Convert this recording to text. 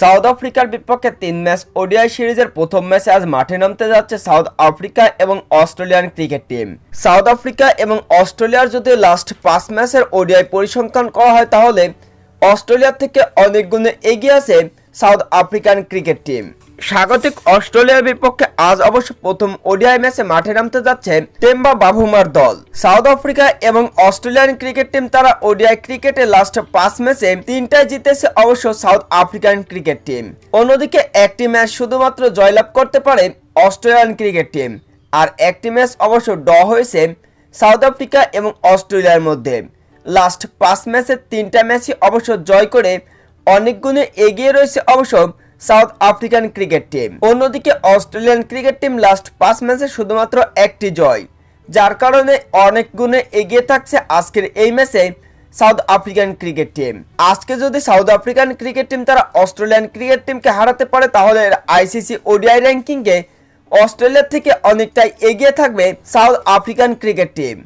South আফ্রিকার বিপক্ষে তিন ম্যাচ ওডিআই সিরিজের প্রথম ম্যাচে আজ মাঠে নামতে যাচ্ছে সাউথ আফ্রিকা এবং Australian cricket team. South Africa এবং অস্ট্রেলিয়ার যদি লাস্ট পাঁচ ম্যাচের ওডিআই পরিসংখ্যান করা হয় তাহলে অস্ট্রেলিয়ার থেকে অনেক গুণে এগিয়ে আছে সাউথ আফ্রিকান ক্রিকেট টিম। স্বাগতিক অস্ট্রেলিয়ার বিপক্ষে আজ অবশ্য প্রথম ওডিআই ম্যাচে মাঠে নামতে যাচ্ছে টেম্বা বাভুমার দল। সাউথ আফ্রিকা এবং অস্ট্রেলিয়ান ক্রিকেট টিম তারা ওডিআই ক্রিকেটে লাস্ট পাঁচ ম্যাচে তিনটায় জিতেছে অবশ্য সাউথ আফ্রিকান ক্রিকেট টিম। অন্যদিকে একটি ম্যাচ শুধুমাত্র জয়লাভ করতে পারে অস্ট্রেলিয়ান ক্রিকেট টিম। আর একটি ম্যাচ অবশ্য ড হয়েছে সাউথ আফ্রিকা এবং অস্ট্রেলিয়ার মধ্যে। লাস্ট পাঁচ ম্যাচের তিনটা ম্যাচই অবশ্য জয় করে অনেক গুণে এগিয়ে রয়েছে অবশ্য সাউথ আফ্রিকান ক্রিকেট টিম। অন্যদিকে অস্ট্রেলিয়ান ক্রিকেট টিম লাস্ট পাঁচ ম্যাচে শুধুমাত্র একটি জয়, যার কারণে অনেক গুণে এগিয়ে থাকছে আজকের এই ম্যাচে সাউথ আফ্রিকান ক্রিকেট টিম। আজকে যদি সাউথ আফ্রিকান ক্রিকেট টিম তারা অস্ট্রেলিয়ান ক্রিকেট টিমকে হারাতে পারে, তাহলে আইসিসি ওডিআই র্যাঙ্কিংয়ে অস্ট্রেলিয়া থেকে অনেকটাই এগিয়ে থাকবে সাউথ আফ্রিকান ক্রিকেট টিম।